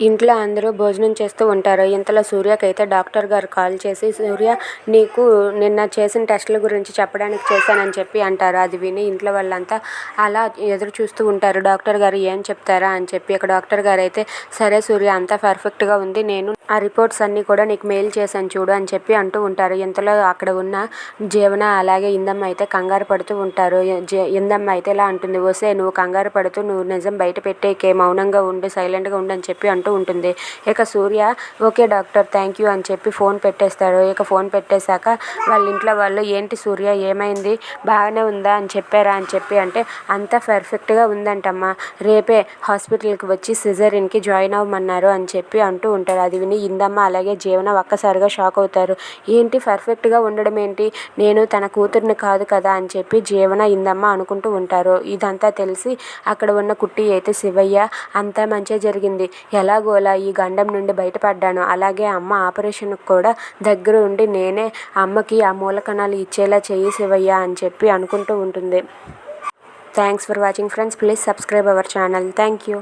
ఇంట్లో అందరూ భోజనం చేస్తూ ఉంటారు. ఇంతలో సూర్యకైతే డాక్టర్ గారు కాల్ చేసి సూర్య నీకు నిన్న చేసిన టెస్టుల గురించి చెప్పడానికి చేశానని చెప్పి అంటారు. అది విని ఇంట్లో వాళ్ళంతా అలా ఎదురు చూస్తూ ఉంటారు. డాక్టర్ గారు ఏం చెప్తారా? అని చెప్పి ఇక డాక్టర్ గారు అయితే సరే సూర్య అంతా పర్ఫెక్ట్గా ఉంది. నేను ఆ రిపోర్ట్స్ అన్నీ కూడా నీకు మెయిల్ చేశాను చూడు అని చెప్పి అంటూ ఉంటారు. ఇంతలో అక్కడ ఉన్న జీవన అలాగే ఇందమ్మ అయితే కంగారు పడుతూ ఉంటారు. ఇందమ్మ అయితే ఇలా అంటుంది వస్తే నువ్వు కంగారు పడుతూ నువ్వు నిజం బయట పెట్టేకే మౌనంగా ఉండు సైలెంట్గా ఉండు అని చెప్పి అంటూ అంటూ ఉంటుంది. ఇక Surya okay doctor thank you అని చెప్పి ఫోన్ పెట్టేస్తాడు. ఇక ఫోన్ పెట్టేశాక వాళ్ళ ఇంట్లో వాళ్ళు ఏంటి సూర్య ఏమైంది? బాగానే ఉందా? అని చెప్పారా అని చెప్పి అంటే అంతా పర్ఫెక్ట్గా ఉందంటమ్మా. రేపే హాస్పిటల్కి వచ్చి సిజరిన్కి జాయిన్ అవ్వమన్నారు అని చెప్పి అంటూ ఉంటారు. అది విని ఇందమ్మ అలాగే జీవన ఒక్కసారిగా షాక్ అవుతారు. ఏంటి పర్ఫెక్ట్గా ఉండడం ఏంటి? నేను తన కూతుర్ని కాదు కదా అని చెప్పి జీవన ఇందమ్మ అనుకుంటూ ఉంటారు. ఇదంతా తెలిసి అక్కడ ఉన్న కుట్టి అయితే శివయ్య అంతా మంచిగా జరిగింది. ఎలా ఎలాగోలా ఈ గండం నుండి బయటపడ్డాను. అలాగే అమ్మ ఆపరేషన్కి కూడా దగ్గర ఉండి నేనే అమ్మకి ఆ మూలకణాలు ఇచ్చేలా చెయ్యి శివయ్య అని చెప్పి అనుకుంటూ ఉంటుంది. Thanks for watching friends please subscribe our channel thank you